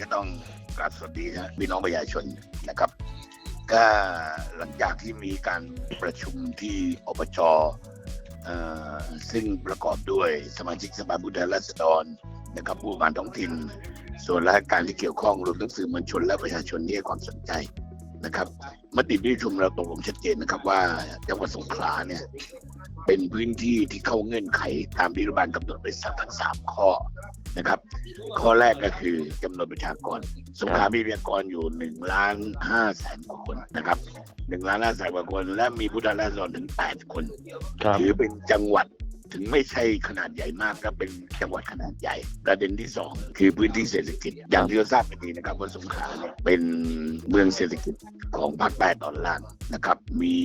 ก็ต้องกราบสวัสดีนะพี่น้องประชาชนนะครับ ก็หลังจากที่มีการประชุมที่อบจอซึ่งประกอบด้วยสมาชิกสภาผู้แทนราษฎรนะครับผู้การท้องถิ่น ส่วนราชการที่เกี่ยวข้องรวมทั้งสื่อมวลชนและประชาชนที่ให้ความสนใจนะครับมติที่ประชุมเราตกลงชัดเจนนะครับว่าจังหวัดสงขลาเนี่ยเป็นพื้นที่ที่เข้าเงื่อนไขตามที่รัฐบาลกำหนดไว้ทั้งสามข้อ นะครับ ข้อแรกก็คือจำนวนประชากร สงขลามีประชากรอยู่หนึ่งล้านห้าแสนกว่าคนนะครับหนึ่งล้านห้าแสนกว่าคน และมีผู้แทนราษฎรถึงแปดคน ครับ ถือเป็นจังหวัด ถึงไม่ใช่ขนาดใหญ่มากก็เป็นจังหวัดขนาดใหญ่ ประเด็นที่สองคือพื้นที่เศรษฐกิจ อย่างที่เราทราบกันดีนะครับว่าสงขลาเนี่ยเป็นเมืองเศรษฐกิจของภาคใต้ตอนล่างนะครับ มี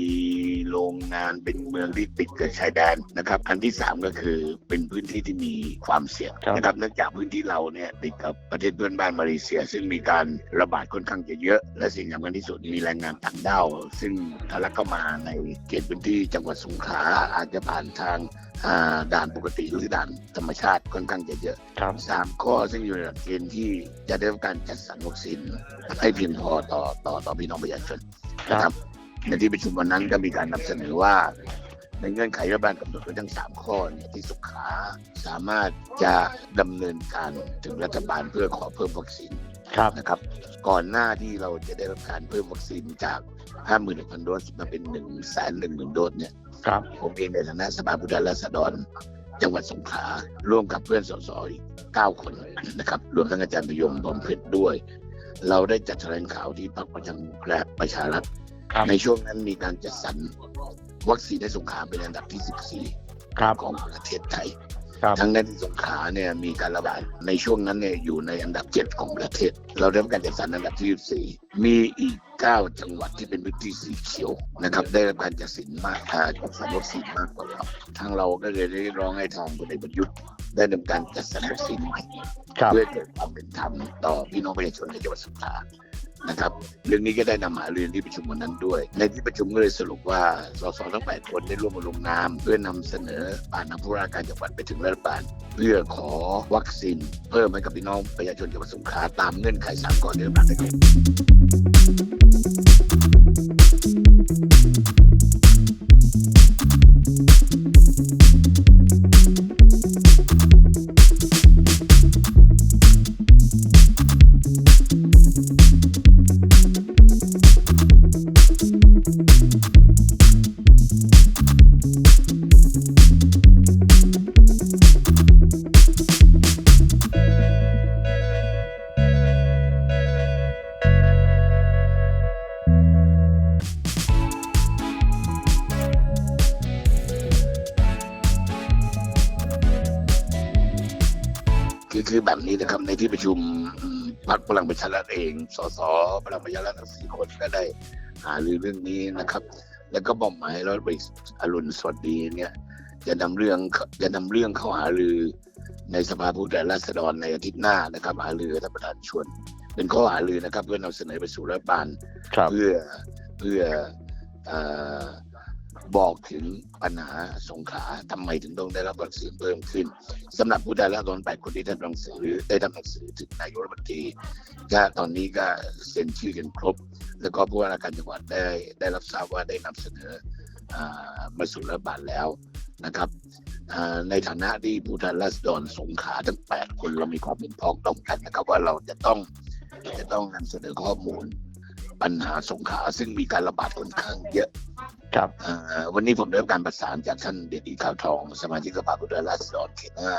โรงงานเป็นเมืองที่ติดกับชายแดนนะครับ อันที่สามก็คือเป็นพื้นที่ที่มีความเสี่ยงครับนะครับเนื่องจากพื้นที่เราเนี่ยติดกับประเทศเพื่อนบ้านมาเลเซีย ซึ่งมีการระบาดค่อนข้างจะเยอะ และสิ่งสำคัญที่สุดมีแรงงานต่างด้าวซึ่งทะลักเข้ามาในเขตพื้นที่จังหวัดสงขลาอาจจะผ่านทางอ่า ด่านปกติหรือด่านธรรมชาติค่อนข้างจะเยอะครับสามข้อซึ่งอยู่ในหลักเกณฑ์ที่จะได้รับการจัดสรรวัคซีนให้เพียงพอต่อต่อต่อพี่น้องประชาชนนะครับในที่ประชุมวันนั้นก็มีการนำเสนอว่า ในเงื่อนไขรัฐบาลกำหนดไว้ทั้งสามข้อเนี่ยที่สงขลาสามารถจะดำเนินการถึงรัฐบาลเพื่อขอเพิ่มวัคซีน ครับนะครับ ก่อนหน้าที่เราจะได้รับการเพิ่มวัคซีนจาก 51,000 โดสมาเป็น 1 1 0 0 0 0 โดสเนี่ยครับผมเองในฐานะสภาผู้แทนราษฎร จังหวัดสงขลาร่วมกับเพื่อนสสอีก9คนนะครับ รวมทั้งอาจารย์ประยมบอมเพชรด้วย เราได้จัดแถลงข่าวที่พรรคประชาและประชารัฐครับในช่วงนั้นมีการจัดสรรวัคซีนในสงขลาเป็นอันดับที่ครับ14 ของประเทศไทยครับ ทั้งนั้นที่สงขลาเนี่ยมีการระบาดในช่วงนั้นเนี่ยอยู่ในอันดับ7ของประเทศ เราได้รับการจัดสรรอันดับที่14มีอีก 9 จังหวัดที่เป็นพื้นที่สีเขียวนะครับ ได้รับการจัดสรรมากอ่าจัดสรรวัคซีนมากกว่าเราทางเราก็เลยได้ร้องให้ทางพลเอกประยุทธ์ได้ดำเนินการจัดสรรวัคซีนใหม่ครับเพื่อให้เกิดความเป็นธรรมต่อพี่น้องประชาชนในจังหวัดสงขลา นะครับ เรื่องนี้ก็ได้นำหาเรียนที่ประชุมวันนั้นด้วย ในที่ประชุมก็เลยสรุปว่าสสทั้ง 8 คนได้ร่วมมาลงนาม เพื่อนำเสนอผ่านทางผู้ว่าการจังหวัดไปถึงรัฐบาล เพื่อขอวัคซีนเพิ่มให้กับพี่น้องประชาชนจังหวัดสงขลาตามเงื่อนไขสามข้อที่รัฐบาลได้กำหนดคือ คือแบบนี้นะครับในที่ประชุมอืมพรรคพลังประชารัฐเอง สสพลังประชารัฐทั้งสี่คนก็ได้หารือเรื่องนี้นะครับ แล้วก็บอกหมายร้อยตรีอรุณสวัสดีเนี่ยจะนำเรื่องจะนำเรื่องเข้าหารือในสภาผู้แทนราษฎรในอาทิตย์หน้านะครับ หารือกับท่านประธานชวน เป็นข้อหารือนะครับ เพื่อนำเสนอไปสู่รัฐบาลครับเพื่อเพื่อเออ บอกถึงปัญหาสงขาทำไมถึงต้องได้รับวัคซีนเพิ่มขึ้นสำหรับผู้ได้รับรอนแปดคนที่ท่านหนังสือได้ทำหนังสือถึงนายกรัฐมนตรีก็ตอนนี้ก็เซ็นชื่อกันครบ แล้วก็ผู้ว่าราชการจังหวัดได้ได้รับทราบว่าได้นำเสนอมาสู่รัฐบาลแล้วนะครับในฐานะที่ผู้แทนราษฎรสงขาทั้งแปดคนเรามีความเห็นพ้องต้องกันนะครับว่าเราจะต้องจะต้องนำเสนอข้อมูลปัญหาสงขาซึ่งมีการระบาดค่อนข้างเยอะ ครับวันนี้ผมได้รับการประสานจากท่านเดชอีขาวทอง สมาชิกสภาผู้แทนราษฎรเขตห้า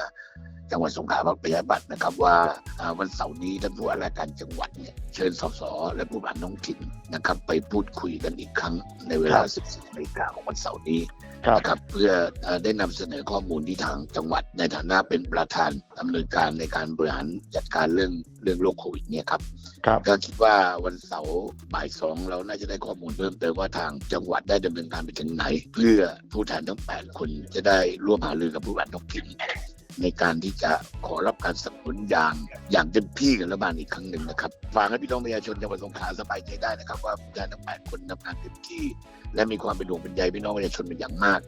จังหวัดสงขลาพรรคประชาธิปัตย์นะครับว่าอ่าวันเสาร์นี้ท่านผู้ว่าราชการจังหวัดเนี่ยเชิญสสและผู้บานท้องถิ่นนะครับไปพูดคุยกันอีกครั้งในเวลา 14นาฬิกาของวันเสาร์นี้ครับนะครับเพื่อเอ่อได้นำเสนอข้อมูลที่ทางจังหวัดในฐานะเป็นประธานดำเนินการในการบริหารจัดการเรื่องเรื่องโรคโควิดเนี่ยครับครับก็คิดว่าวันเสาร์บ่ายสองเราน่าจะได้ข้อมูลเพิ่มเติมว่าทางจังหวัดได้ดำเนินการไปถึงไหน เพื่อผู้แทนทั้ง 8 คนจะได้ร่วมหารือกับผู้บัตรท้องถิ่น ในการที่จะขอรับการสนับสนุนอย่างอย่างเต็มที่กับรัฐบาลอีกครั้งหนึ่งนะครับฝากให้พี่น้องประชาชนจังหวัดสงขลาสบายใจได้นะครับ ว่าผู้แทนทั้ง8คนทำงานเต็มที่ และมีความเป็นห่วงเป็นใยพี่น้องประชาชนเป็นอย่างมาก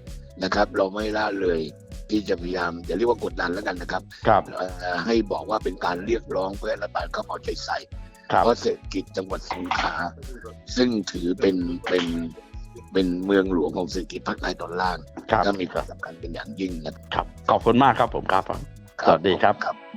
นะครับ เราไม่ละเลยที่จะพยายามอย่าเรียกว่ากดดันแล้วกันนะครับครับเอ่อให้บอกว่าเป็นการเรียกร้องเพื่อให้รัฐบาลเข้ามาเอาใจใส่ครับเพราะเศรษฐกิจจังหวัดสงขลาซึ่งถือเป็นเป็นเป็นเมืองหลวงของเศรษฐกิจภาคใต้ตอนล่างครับก็มีความสำคัญเป็นอย่างยิ่งนะครับ ขอบคุณมากครับผมครับครับสวัสดีครับครับ